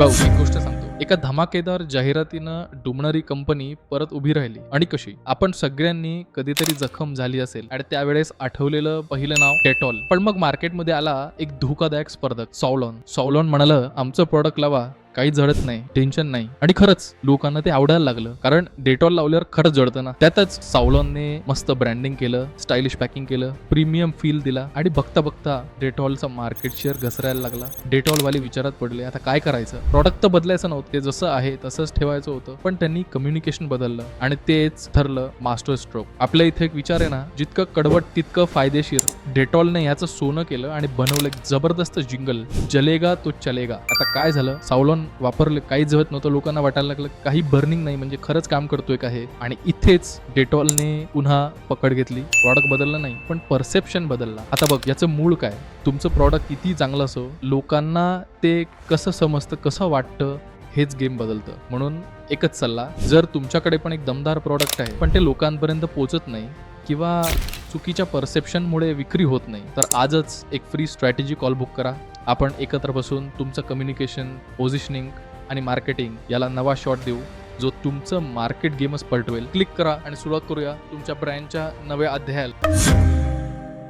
एक गोष्ट सांगतो? एका धमाकेदार जाहिरातीनं डुबणारी कंपनी परत उभी राहिली. आणि कशी? आपण सगळ्यांनी कधीतरी जखम झाली असेल. आणि त्यावेळेस आठवलेलं पहिलं नाव डेटॉल. पण मग मार्केटमध्ये आला एक धोकादायक स्पर्धक सॉवलॉन सॉलॉन म्हणालं आमचं प्रोडक्ट लावा काही जळत नाही टेन्शन नाही. आणि खरंच लोकांना ते आवडायला लागलं. कारण डेटॉल लावल्यावर खरंच जळतं ना. त्यातच सावलॉनने मस्त ब्रँडिंग केलं स्टायलिश पॅकिंग केलं प्रीमियम फील दिला. आणि बघता बघता डेटॉलचा मार्केट शेअर घसरायला लागला. डेटॉलवाले विचारात पडले आता काय करायचं? प्रॉडक्ट तर बदलायचं नव्हतं. ते जसं आहे तसंच ठेवायचं होतं. पण त्यांनी कम्युनिकेशन बदललं. आणि तेच ठरलं मास्टर स्ट्रोक आपल्या इथे एक विचार आहे ना जितकं कडवट तितकं फायदेशीर. डेटॉलने याचं सोनं केलं आणि बनवलं एक जबरदस्त जिंगल जलेगा तो चलेगा. आता काय झालं? सावलॉन वापरलं काही होत नव्हतं. लोकांना वाटायला लागलं काही बर्निंग नाही म्हणजे खरंच काम करतोय का हे? आणि इथेच डेटॉलने पुन्हा पकड घेतली. प्रॉडक्ट बदललं नाही पण परसेप्शन बदलला. आता बघ याचं मूळ काय? तुमचं प्रॉडक्ट किती चांगलं असो लोकांना ते कसं समजतं कसं वाटतं हेच गेम बदलतं. म्हणून एकच सल्ला जर तुमच्याकडे पण एक दमदार प्रॉडक्ट आहे पण ते लोकांपर्यंत पोचत नाही किंवा चुकीच्या परसेप्शनमुळे विक्री होत नाही तर आजच एक फ्री स्ट्रॅटेजी कॉल बुक करा. आपण एकत्र बसून तुमचं कम्युनिकेशन पोझिशनिंग आणि मार्केटिंग याला नवा शॉट देऊ जो तुमचं मार्केट गेमच पलटवेल. क्लिक करा आणि सुरुवात करूया तुमच्या ब्रँडच्या नव्या अध्यायाला.